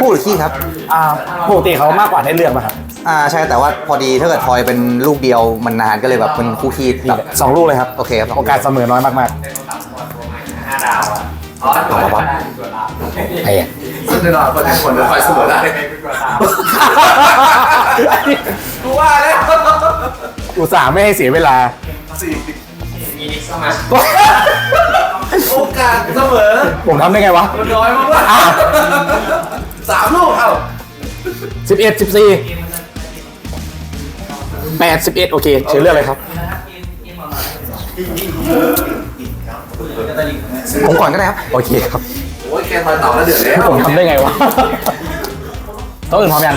คู่หรือขี้ครับ อ่าปกติเขามากกว่าได้เลือกป่ะครับอ่าใช่แต่ว่าพอดีถ้าเกิดทอยเป็นลูกเดียวมันนานก็เลยแบบเป็นคู่ขี้นี่แบบแหละสองลูกเลยครับโอเคครับโอกาสเสมอน้อยมากเอามาปั๊บๆไอ้อะแน่นอนคนทุกคนคอยเสมอได้กูว่าแล้วอุตส่าห์ไม่ให้เสียเวลาสี่โอกาสเสมอผมทำได้ไงวะมันน้อยมากว่า สามลูกเอ้าสิบเอ็ดสิบสี่แปดสิบเอ็ดโอเคเชิญเลือกเลยครับ ผมก่อนก็ได้ครับ โอเคครับโอ้ยแกคอยตอบแล้วเดือดแล้วผมทำได้ไงวะโต๊ะอื่นพร้อมยัง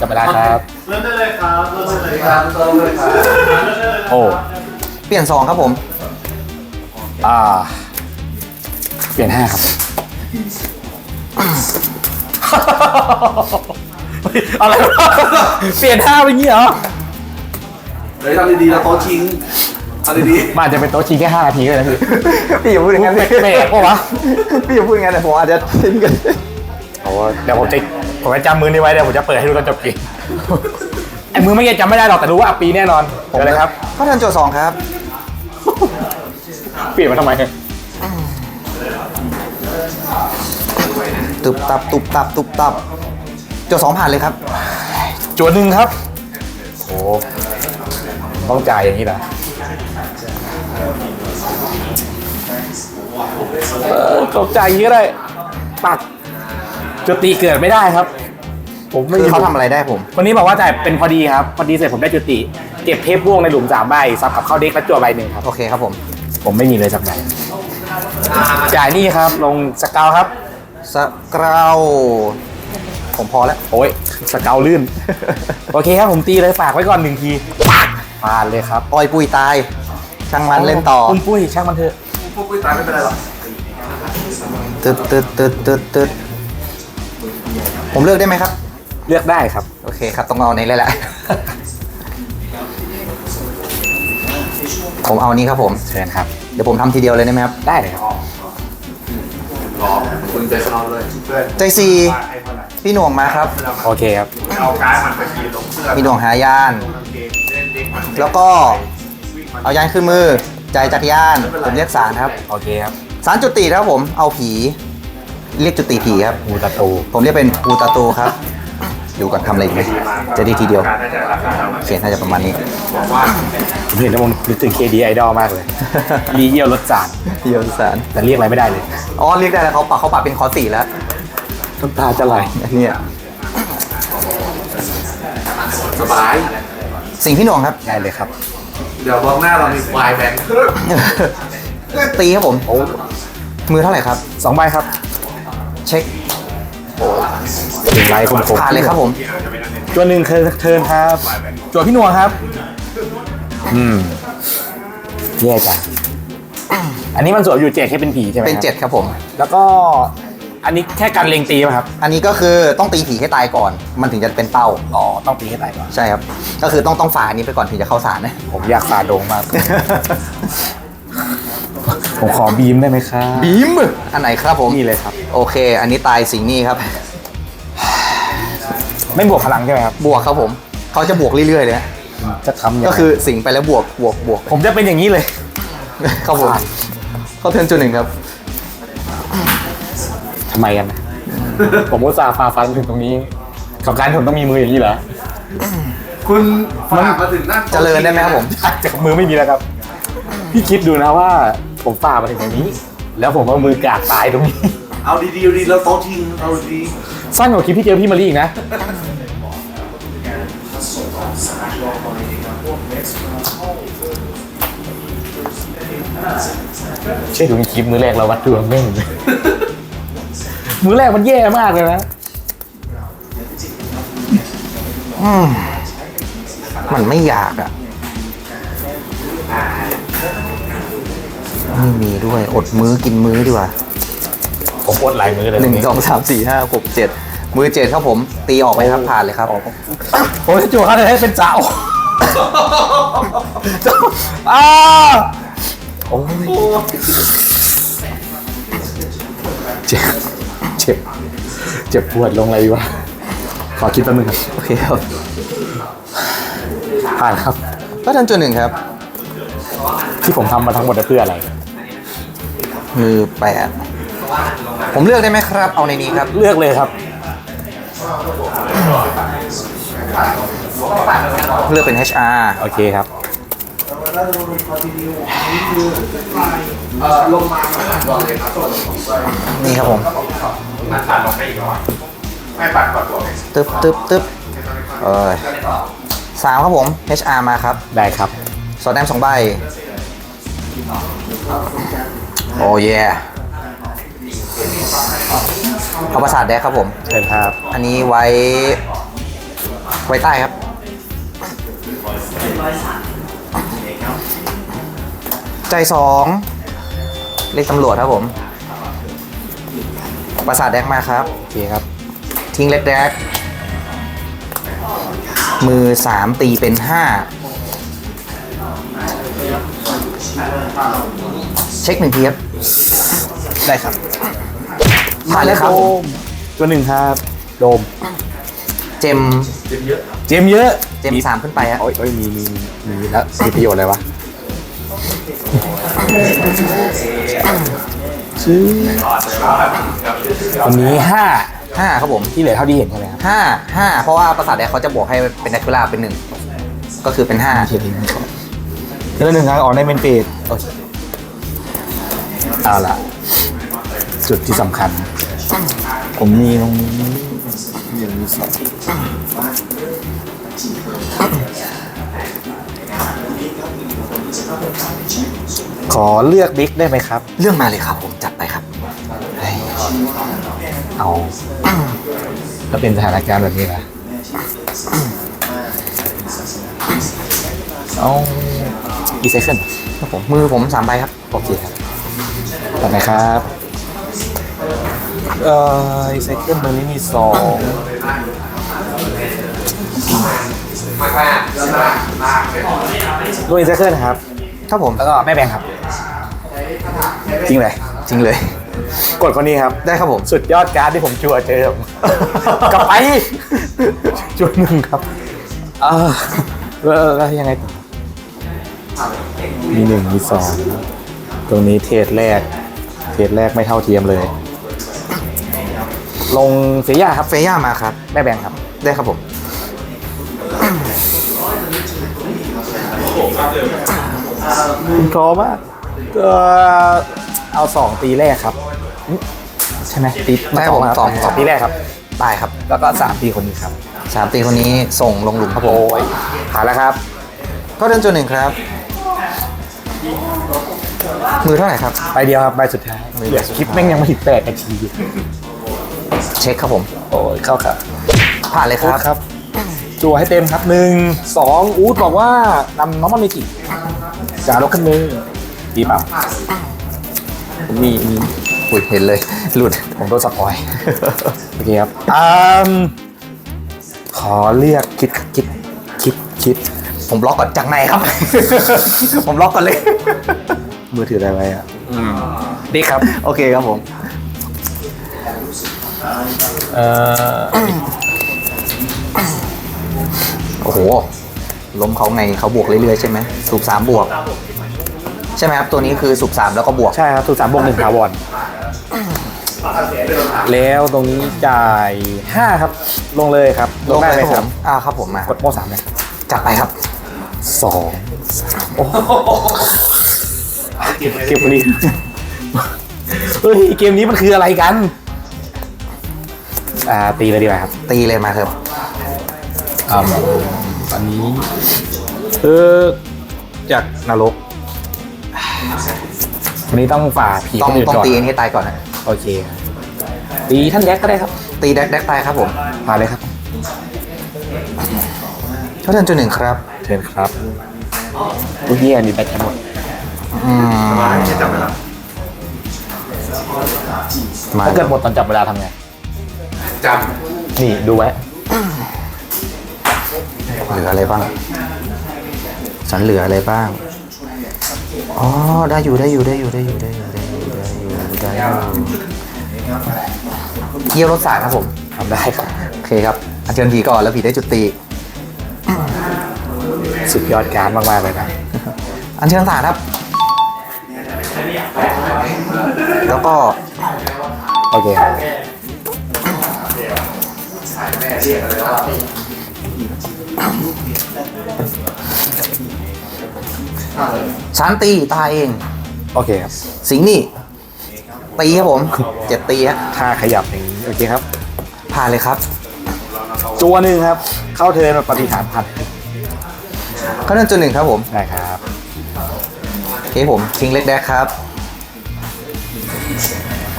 จับเวลาครับ เริ่มได้เลยครับเริ่มได้เลยครับเริ่มเลยครับโอ้เปลี่ยนซองครับผม อ่า เปลี่ยนห้าครับ อะไรวะเปลี่ยนห้าไปงี้เหรอเดี๋ยวทำดีๆแล้วโต๊ะทิ้งเอาดีมันอาจจะเป็นโต๊ะชิงแค่ห้านาทีก็ได้นะพี่พี่อย่าพูดอย่างนั้นแปลกๆปะวะพี่อย่าพูดอย่างนั้นแต่ผมอาจจะทิ้งกันโอ้เดี๋ยวผมจะผมจะจำมือนี้ไว้เดี๋ยวผมจะเปิดให้ดูตอนจบเกมไอ้มือไม่เงี้ยจำไม่ได้หรอกแต่รู้ว่าปีแน่นอนผมเลยครับเข้าทันโจทย์สองครับ เปลี่ยนมาทำไม ตุบตับตุบตับตุบตับโจทย์สองผ่านเลยครับ จวนหนึ่งครับโอ้ต้องจ่ายอย่างนี้นะเออต้องจ่ายอย่างนี้ก็ได้ปักจุดตีเกิดไม่ได้ครับ ผมไม่คือมีเขาทำอะไรได้ผม คนนี้บอกว่าจ่ายเป็นพอดีครับ พอดีเสร็จผมได้จุติ เก็บเทปพ่วงในหลุมสามใบซับกับเข้าเด็กและจั่วใบหนึ่งครับ โอเคครับผม ผมไม่มีเลยสักใบจ่ายนี่ครับ ลงสเกลครับ สเกราวผมพอแล้ว โอ้ยสเกลลื่น โอเคครับผมตีเลยฝากไว้ก่อนหนึ่งทีปักผ่านเลยครับปล่อยปุยตาย ช่างมันเล่นต่อปุ้มปุ้ยช่างมันเถอะๆพวกกุ้ยตายไม่เป็นไรหรอกตึดตึดตึดตึดตึดผมเลือกได้ไหมครับ เลือกได้ครับ โอเคครับต้องเอาในเลยแหละ ผมเอานี้ครับผมเชิญครับ เดี๋ยวผมทำทีเดียวเลยได้ไหมครับ ได้เลยครับ รอคุณใจสนอนเลยเพื่อนใจซีพี่หน่วงมาครับ โอเคครับ เอาการ์ดมันไปทีลงเสื้อพี่หน่วงหายานเกมเล่นเด็กมันแล้วก็เอายานขึ้นมือใจจักรยาน ผมเรียกสารครับ โอเคครับ สารจุติครับผม เอาผี เรียกจุติผีครับมูตะตู ผมเรียกเป็นปูตาตูครับ ดูก่อนทำอะไรอีกไหมจะได้ทีเดียวการน่าจะราคาเท่าไหร่เขียนน่าจะประมาณนี้บอกว่าผมเห็นแล้วผมนึกถึงเคดีไอดอลมากเลย รีเยี่ยวรถจานเดียวสารแต่เรียกอะไรไม่ได้เลยอ๋อเรียกได้แล้วเขาปักเขาปักเป็นคอสี่แล้วน้ำตาจะไหลอันเนี้ยสบาย สิ่งพี่หน่วงครับได้เลยครับ เดี๋ยวบล็อกหน้าเรามีควายแบงค์ตีครับผมโอ้มือเท่าไหร่ครับ สองใบครับ เช็ค หนึ่งใบผมผมผ่านเลยครับผมจวนหนึ่งเทิร์นเทิร์นครับจวนพี่หนวงครับ อืมแย่จังอันนี้มันสวมอยู่เจ็ดแค่เป็นผีใช่ไหมเป็นเจ็ดครับผม แล้วก็อันนี้แค่การเล็งตีป่ะครับ อันนี้ก็คือต้องตีผีให้ตายก่อน มันถึงจะเป็นเป้า อ๋อ ต้องตีให้ตายก่อน ใช่ครับ ก็คือต้องต้องฝ่าอันนี้ไปก่อนถึงจะเข้าสารนะ ผมอยากฟาโดงมาก ผมขอบีมได้ไหมครับ บีม อันไหนครับผม นี่เลยครับ โอเค อันนี้ตายสิ่งนี้ครับ ไม่บวกพลังใช่ไหมครับ บวกครับผม เขาจะบวกเรื่อยๆเลยนะจะทำยังไงก็คือสิ่งไปแล้วบวกบวกบวก ผมจะเป็นอย่างนี้เลย ครับผมผ่านเข้าเทิร์นจุดหนึ่งครับ ทำไมกันนะ ผมก็ซาห์ฟาฟันมาถึงตรงนี้กับการที่ผมต้องมีมืออย่างนี้เหรอคุณฝากมาถึงนั่นเจริญได้ไหมครับผม จากมือไม่มีแล้วครับ พี่คิดดูนะว่า ผมฝ่ามาถึงตรงนี้ แล้วผมเอามือกาดตายตรงนี้ เอาดีๆดีแล้วโต๊ะทิ้งเอาดีสั้นกว่าคลิปที่เจอพี่มารีอีกนะ เช่อดูในคลิปมือแรกเราวัดดวงแม่ง มือแรกมันแย่มากเลยนะมันไม่อยากอะ ไม่มีด้วย อดมื้อกินมื้อดีกว่า ผมอดหลายมือเลยหนึ่งสองสามสี่ห้าหกเจ็ดมือเจ็ดครับผม ตีออกไปครับผ่านเลยครับโอ้ยจู่เขาเลยให้เป็นเจ้าอ้าโอ้ยเจ็บเจ็บเจ็บปวดลงอะไรวะขอคิดแป๊บนึงครับโอเคครับผ่านครับก็ทันจุดหนึ่งครับ ที่ผมทำมาทั้งหมดเพื่ออะไรมือแปด ผมเลือกได้ไหมครับ เอาในนี้ครับ เลือกเลยครับ เลือกเป็น HR โอเคครับ นี่ครับผมมันตัดลงได้อีกแล้วไม่ปัดก่อนตัวตึ๊บตึ๊บตึ๊บเอ้ยสามครับผม HR มาครับ ได้ครับ สอดแนมสองใบ โอ้เย่ เอาประสาทแดกครับผม เชิญครับ อันนี้ไว้ ไว้ใต้ครับ ใจสองเลขตำรวจครับผม ประสาทแดกมาครับ โอเคครับ ทิ้งเล็กแดก มือสามตีเป็นห้าเช็คหนึ่งทีครับ ได้ครับ ผ่านเลยครับโดมตัวหนึ่งครับโดม เจมเจมเยอะเจมสามขึ้นไปครับโอ้ยโอ้ยมีมีมีมีแล้วมีประโยชน์อะไรวะชื่อวันนี้ห้าห้าครับผมที่เหลือเท่าที่เห็นใช่ไหมครับห้าห้าเพราะว่าประสาทแดกเขาจะบวกให้เป็นนักกีฬาเป็นหนึ่งก็คือเป็นห้าเทียนครับแล้วหนึ่งครับออกในเมนเปจโอเคเอาละ จุดที่สำคัญ ผมมีตรงนี้หนึ่งมีสองขอเลือกบิ๊กได้ไหมครับ เรื่องมาเลยครับผมจัดไปครับเฮ้ยเอาถ้าเป็นสถานการณ์แบบนี้นะเอาอีเซคันครับผมมือผมสามใบครับ โอเคครับต่อไปครับ เอ่ออีเซคันตรงนี้มีสองไม่ค่อยอะมากมากเลยลูกอีเซคันครับ ครับผม แล้วก็แม่แบงค์ครับ จริงเลย จริงเลย กดคนนี้ครับ ได้ครับผม สุดยอดการ์ดที่ผมจั่วเจอกลับไปจั่วหนึ่งครับอ่าแล้วแล้วยังไงต่อมีหนึ่งมีสองตรงนี้เทรดแรก เทรดแรกไม่เท่าเทียมเลย ลงเสียยาครับเฟย่ามาครับแม่แบงค์ครับ ได้ครับผม คุณพร้อมมากเอ่อเอาสองตีแรกครับอืมใช่ไหมตีได้ผมครับสองสองตีแรกครับได้ครับแล้วก็สามตีคนนี้ครับสามตีคนนี้ส่งลงหลุมครับผมโอ้ยผ่านแล้วครับ ก็เดินจุดหนึ่งครับ มือเท่าไหร่ครับ ใบเดียวครับใบสุดท้ายใบเดียวเหลือคลิปแม่งยังไม่ถึงแปดนาที เช็คครับผม โอ้ยเข้าครับผ่านเลยคอูรัดบครับจั่วให้เต็มครับหนึ่งสองอูดบอกว่านำน้องมันเมจิจาลกขึ้นมือดีเปล่ามีมีอุ้ยเห็นเลย หลุด ผมโดนสปอย โอเคครับอืมขอเรียกคิดคิดคิดคิด ผมล็อกก่อนจากในครับ ผมล็อกก่อนเลย มือถืออะไรไว้อะดีครับ โอเคครับผม เอ่อ โอ้โห ล้มเขาไงเขาบวกเรื่อยๆใช่ไหมสูบสามบวก ใช่ไหมครับ ตัวนี้คือสูบสามแล้วก็บวก ใช่ครับถูกสามบวกหนึ่งถาวรแล้วตรงนี้จ่ายห้าครับ ลงเลยครับลงได้เลยครับ อ่าครับผมมากดโม่สามเลยครับจัดไปครับสองสามโอ้เกมนี้เฮ้ยเกมนี้มันคืออะไรกัน อ่าตีเลยดีกว่าครับตีเลยมาครับอ่าอันนี้เออจากนรกวันนี้ต้องฝ่าผีต้อคงนอื่นต้องก่อนตีอันนี้ตายก่อนนะโอเคครับตีท่านแยกก็ได้ครับตีแดกแดกตายครับผมมาเลยครับเขาเดินจุดหนึ่งครับเชิญครับลูกเยี่ยมีแบตหมดอืมมาจะจับเวลามาถ้าเกิดหมดตอนจับเวลาทำไง จนี่ดูไว้เหลืออะไรบ้าง ฉันเหลืออะไรบ้าง อ๋อ ได้อยู่ได้อยู่ได้อยู่ได้อยู่ได้อยู่ได้อยู่ได้อยู่ได้อยู่เยี่ยวรถสายครับผมทำได้ครับโอเคครับอัญเชิญผีก่อนแล้วผีได้จุดตี สุดยอดการดมากๆเลยนะอัญเชิญสารครับ แล้วก็ โอเคครับ ชั้นตีตายเอง โอเคครับสิงห์นี่ ตีครับผมเจ็ดตีฮะถ้าขยับอย่างนี้โอเคครับ ผ่านเลยครับจัวหนึ่งครับ เข้าเทิร์นปฏิหารพัดเข้าเรื่องจุดหนึ่งครับผมได้ครับโอเคผมคิงเล็กแดกครับ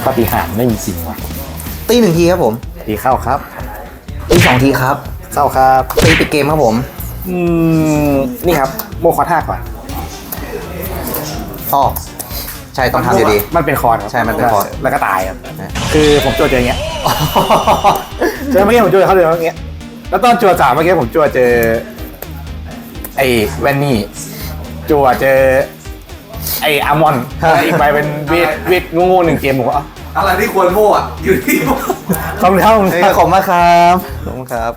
ปฏิหารไม่มีจริงว่ะตีหนึ่งทีครับผมตีเข้าครับ สองทีครับเข้าครับตีปิดเกมครับผม อืม นี่ครับโมคอท่าก่อนอ๋อใช่ต้องทำอยู่ดี มันเป็นคอนครับใช่มันเป็นคอน แล้วก็ตายครับนะคือผมจัวเจออย่างเงี้ยเจอเมื่อกี้ผมจัวเขาเจออย่างเงี้ย แล้วตอนจัวสามเมื่อกี้ผมจัวเจอ ไอ้แวนนี่จัวเจอ ไอ้อามอนแล้วอีกใบเป็นเวทเวทงูงูๆหนึ่งเกมผมก็เอ้าอะไรที่ควรโม่อะอยู่ที่โม่ขอบคุณครับขอบคุณเฮ้ยครับ ขอบคุณมากครับขอบคุณครับ